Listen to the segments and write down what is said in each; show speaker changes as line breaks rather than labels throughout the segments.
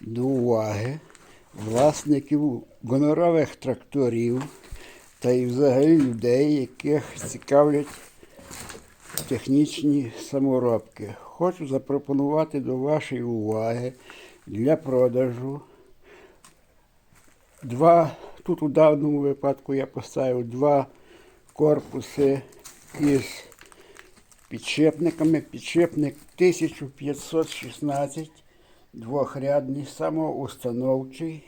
до уваги власників гонорових тракторів та й взагалі людей, яких цікавлять технічні саморобки. Хочу запропонувати до вашої уваги для продажу два, тут у даному випадку я поставив два корпуси із підшипниками. Підшипник 1516, двохрядний, самоустановчий,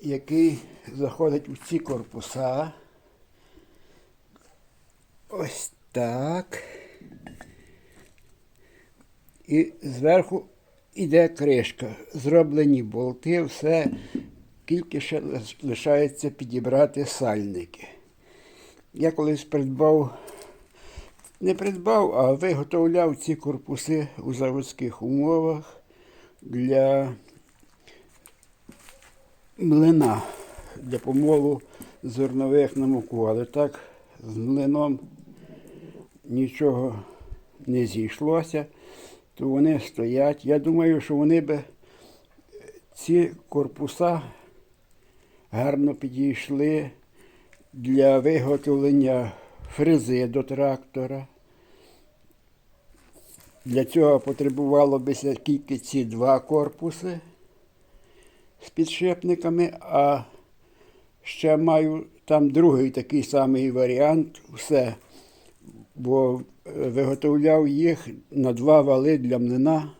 який заходить у ці корпуса. Ось так. І зверху іде кришка. Зроблені болти, все, тільки ще лишається підібрати сальники. Я колись придбав, не придбав, а виготовляв ці корпуси у заводських умовах для млина, для помолу зернових на муку. Але так з млином нічого не зійшлося, то вони стоять. Я думаю, що вони би ці корпуса гарно підійшли для виготовлення фрези до трактора. Для цього потребувало би тільки ці два корпуси з підшипниками, а ще маю там другий такий самий варіант, все. Бо е, виготовляв їх на два вали для млина,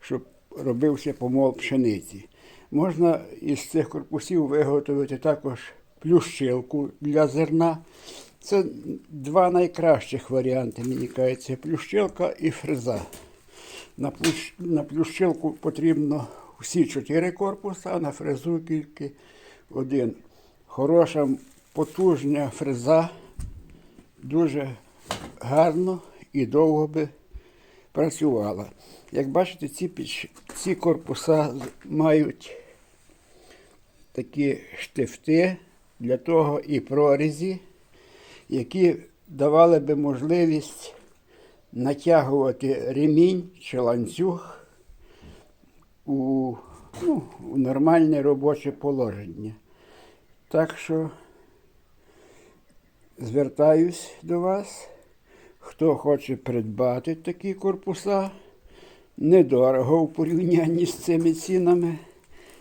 щоб робився помол пшениці. Можна із цих корпусів виготовити також плющилку для зерна. Це два найкращих варіанти, мені кажеться, плющилка і фреза. На, плющ... на плющилку потрібно всі чотири корпуси, а на фрезу тільки один. Хороша, потужна фреза, дуже гарно і довго би працювала. Як бачите, ці, піч- ці корпуса мають такі штифти для того і прорізі, які давали би можливість натягувати ремінь чи ланцюг у, ну, у нормальне робоче положення. Так що звертаюсь до вас, хто хоче придбати такі корпуса, недорого у порівнянні з цими цінами,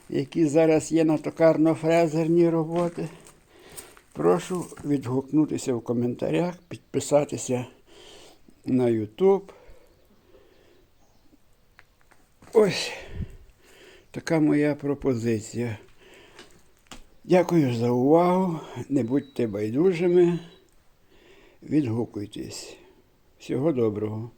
які зараз є на токарно-фрезерні роботи. Прошу відгукнутися в коментарях, підписатися на YouTube. Ось така моя пропозиція. Дякую за увагу. Не будьте байдужими. Відгукуйтесь. Всього доброго.